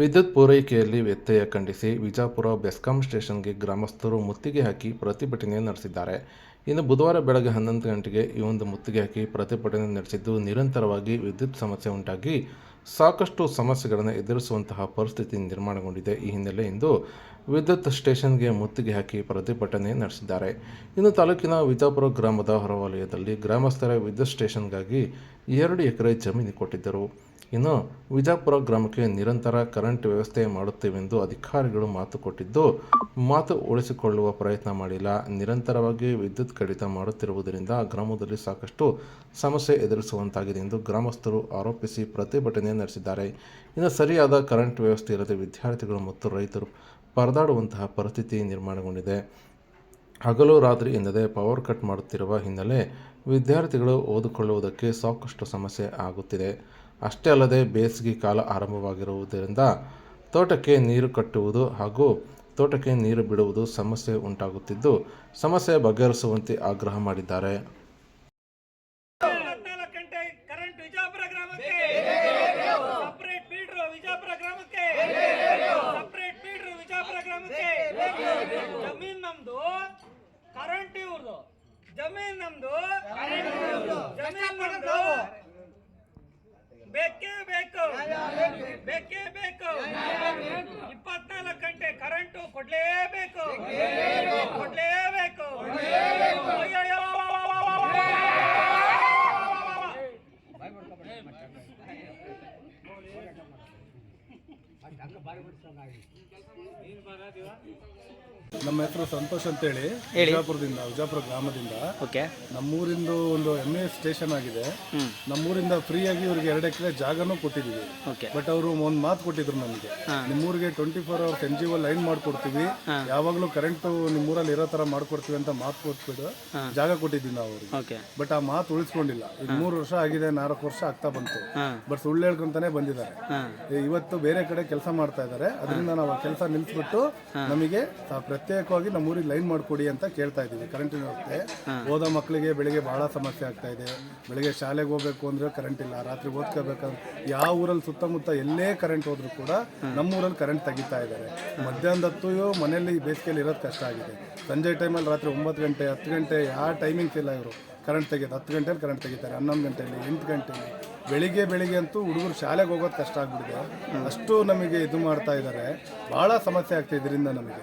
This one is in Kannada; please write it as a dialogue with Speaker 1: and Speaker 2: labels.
Speaker 1: ವಿದ್ಯುತ್ ಪೂರೈಕೆಯಲ್ಲಿ ವ್ಯತ್ಯಯ ಖಂಡಿಸಿ ವಿಜಾಪುರ ಬೆಸ್ಕಾಂ ಸ್ಟೇಷನ್ಗೆ ಗ್ರಾಮಸ್ಥರು ಮುತ್ತಿಗೆ ಹಾಕಿ ಪ್ರತಿಭಟನೆ ನಡೆಸಿದ್ದಾರೆ. ಇನ್ನು ಬುಧವಾರ ಬೆಳಗ್ಗೆ ಹನ್ನೊಂದು ಗಂಟೆಗೆ ಈ ಒಂದು ಮುತ್ತಿಗೆ ಹಾಕಿ ಪ್ರತಿಭಟನೆ ನಡೆಸಿದ್ದು ನಿರಂತರವಾಗಿ ವಿದ್ಯುತ್ ಸಮಸ್ಯೆ ಉಂಟಾಗಿ ಸಾಕಷ್ಟು ಸಮಸ್ಯೆಗಳನ್ನು ಎದುರಿಸುವಂತಹ ಪರಿಸ್ಥಿತಿ ನಿರ್ಮಾಣಗೊಂಡಿದೆ. ಈ ಹಿನ್ನೆಲೆ ಇಂದು ವಿದ್ಯುತ್ ಸ್ಟೇಷನ್ಗೆ ಮುತ್ತಿಗೆ ಹಾಕಿ ಪ್ರತಿಭಟನೆ ನಡೆಸಿದ್ದಾರೆ. ಇನ್ನು ತಾಲೂಕಿನ ವಿಜಾಪುರ ಗ್ರಾಮದ ಹೊರವಲಯದಲ್ಲಿ ಗ್ರಾಮಸ್ಥರ ವಿದ್ಯುತ್ ಸ್ಟೇಷನ್ಗಾಗಿ ಎರಡು ಎಕರೆ ಜಮೀನು ಕೊಟ್ಟಿದ್ದರು. ಇನ್ನು ವಿಜಾಪುರ ಗ್ರಾಮಕ್ಕೆ ನಿರಂತರ ಕರೆಂಟ್ ವ್ಯವಸ್ಥೆ ಮಾಡುತ್ತೇವೆಂದು ಅಧಿಕಾರಿಗಳು ಮಾತು ಕೊಟ್ಟಿದ್ದು, ಮಾತು ಉಳಿಸಿಕೊಳ್ಳುವ ಪ್ರಯತ್ನ ಮಾಡಿಲ್ಲ. ನಿರಂತರವಾಗಿ ವಿದ್ಯುತ್ ಕಡಿತ ಮಾಡುತ್ತಿರುವುದರಿಂದ ಗ್ರಾಮದಲ್ಲಿ ಸಾಕಷ್ಟು ಸಮಸ್ಯೆ ಎದುರಿಸುವಂತಾಗಿದೆ ಎಂದು ಗ್ರಾಮಸ್ಥರು ಆರೋಪಿಸಿ ಪ್ರತಿಭಟನೆ ನಡೆಸಿದ್ದಾರೆ. ಇನ್ನು ಸರಿಯಾದ ಕರೆಂಟ್ ವ್ಯವಸ್ಥೆ ಇಲ್ಲದೆ ವಿದ್ಯಾರ್ಥಿಗಳು ಮತ್ತು ರೈತರು ಪರದಾಡುವಂತಹ ಪರಿಸ್ಥಿತಿ ನಿರ್ಮಾಣಗೊಂಡಿದೆ. ಹಗಲು ರಾತ್ರಿ ಎಂದದೆ ಪವರ್ ಕಟ್ ಮಾಡುತ್ತಿರುವ ಹಿನ್ನೆಲೆ ವಿದ್ಯಾರ್ಥಿಗಳು ಓದಿಕೊಳ್ಳುವುದಕ್ಕೆ ಸಾಕಷ್ಟು ಸಮಸ್ಯೆ ಆಗುತ್ತಿದೆ. ಅಷ್ಟೇ ಅಲ್ಲದೆ ಬೇಸಿಗೆ ಕಾಲ ಆರಂಭವಾಗಿರುವುದರಿಂದ ತೋಟಕ್ಕೆ ನೀರು ಕಟ್ಟುವುದು ಹಾಗೂ ತೋಟಕ್ಕೆ ನೀರು ಬಿಡುವುದು ಸಮಸ್ಯೆ ಉಂಟಾಗುತ್ತಿದ್ದು, ಸಮಸ್ಯೆ ಬಗೆಹರಿಸುವಂತೆ ಆಗ್ರಹ ಮಾಡಿದ್ದಾರೆ.
Speaker 2: ಜಮೀನ್ ನಮ್ದು ಕರೆಂಟ್ ಇವ್ರದು. ಜಮೀನ್ ನಮ್ದು ಜಮೀನ್ ನಮ್ದು ಬೇಕೇ ಬೇಕು. ಬೇಕೇ. ಇಪ್ಪತ್ನಾಲ್ಕು ಗಂಟೆ ಕರೆಂಟು ಕೊಡ್ಲೇಬೇಕು. ಕೊಡ್ಲೇಬೇಕು.
Speaker 3: ನಮ್ಮ ಹೆಸರು ಸಂತೋಷ್ ಅಂತೇಳಿ ವಿಜಾಪುರದಿಂದ ವಿಜಾಪುರ ಗ್ರಾಮದಿಂದ.
Speaker 4: ಓಕೆ.
Speaker 3: ನಮ್ಮೂರಿಂದು ಒಂದು ಎಂ ಎ ಸ್ಟೇಷನ್ ಆಗಿದೆ. ನಮ್ಮೂರಿಂದ ಫ್ರೀಯಾಗಿ ಇವ್ರಿಗೆ ಎರಡು ಎಕರೆ ಜಾಗನೂ ಕೊಟ್ಟಿದ್ದೀವಿ. ಬಟ್ ಅವರು ಒಂದು ಮಾತು ಕೊಟ್ಟಿದ್ರು ನಮಗೆ. ನಿಮ್ಮೂರಿಗೆ twenty four hours N G O line ಮಾಡ್ಕೊಡ್ತೀವಿ ಯಾವಾಗಲೂ ಕರೆಂಟ್ ನಿಮ್ಮೂರಲ್ಲಿ ಇರೋ ತರ ಮಾಡ್ಕೊಡ್ತೀವಿ ಅಂತ ಮಾತು ಕೊಟ್ಬಿಟ್ಟು ಜಾಗ ಕೊಟ್ಟಿದ್ದೀವಿ ನಾವು ಅವ್ರಿಗೆ. ಬಟ್ ಆ ಮಾತು ಉಳಿಸ್ಕೊಂಡಿಲ್ಲ. ಈಗ ಮೂರು ವರ್ಷ ಆಗಿದೆ ನಾಲ್ಕು ವರ್ಷ ಆಗ್ತಾ ಬಂತು. ಬಟ್ ಸುಳ್ಳು ಹೇಳ್ಕೊಂತಾನೆ ಬಂದಿದ್ದಾರೆ. ಇವತ್ತು ಬೇರೆ ಕಡೆ ಕೆಲಸ ಮಾಡ್ತಾ ಇದ್ದಾರೆ. ಅದರಿಂದ ನಾವು ಕೆಲಸ ನಿಲ್ಸ್ಬಿಟ್ಟು ನಮಗೆ ಪ್ರತ್ಯೇಕವಾಗಿ ನಮ್ಮ ಊರಿಗೆ ಲೈನ್ ಮಾಡಿಕೊಡಿ ಅಂತ ಕೇಳ್ತಾ ಇದ್ದೀವಿ. ಕರೆಂಟ್ ವ್ಯವಸ್ಥೆ ಓದೋ ಮಕ್ಕಳಿಗೆ ಬೆಳಿಗ್ಗೆ ಬಹಳ ಸಮಸ್ಯೆ ಆಗ್ತಾ ಇದೆ. ಬೆಳಿಗ್ಗೆ ಶಾಲೆಗೆ ಹೋಗ್ಬೇಕು ಅಂದ್ರೆ ಕರೆಂಟ್ ಇಲ್ಲ. ರಾತ್ರಿ ಓದ್ಕೋಬೇಕಂದ್ರೆ ಯಾವ ಊರಲ್ಲಿ ಸುತ್ತಮುತ್ತ ಎಲ್ಲೇ ಕರೆಂಟ್ ಹೋದ್ರು ಕೂಡ ನಮ್ಮ ಊರಲ್ಲಿ ಕರೆಂಟ್ ತೆಗಿತಾ ಇದ್ದಾರೆ. ಮಧ್ಯಾಹ್ನದ ಹೊತ್ತು ಮನೆಯಲ್ಲಿ ಬೇಸಿಗೆಯಲ್ಲಿ ಇರೋದು ಕಷ್ಟ ಆಗಿದೆ. ಸಂಜೆ ಟೈಮಲ್ಲಿ ರಾತ್ರಿ ಒಂಬತ್ತು ಗಂಟೆ ಹತ್ತು ಗಂಟೆ ಯಾವ ಟೈಮಿಂಗ್ಸ್ ಇಲ್ಲ ಇವರು. ಕರೆಂಟ್ ತೆಗೆಯೋದು ಹತ್ತು ಗಂಟೆಯಲ್ಲಿ ಕರೆಂಟ್ ತೆಗಿತಾರೆ, ಹನ್ನೊಂದು ಗಂಟೆಯಲ್ಲಿ ಎಂಟು ಗಂಟೆಯಲ್ಲಿ ಬೆಳಿಗ್ಗೆ ಬೆಳಿಗ್ಗೆ ಅಂತೂ ಹುಡುಗರು ಶಾಲೆಗೆ ಹೋಗೋದು ಕಷ್ಟ ಆಗ್ಬಿಟ್ಟಿದೆ. ಅಷ್ಟು ನಮಗೆ ಇದು ಮಾಡ್ತಾ ಇದ್ದಾರೆ. ಭಾಳ ಸಮಸ್ಯೆ ಆಗ್ತಾ ಇದರಿಂದ ನಮಗೆ.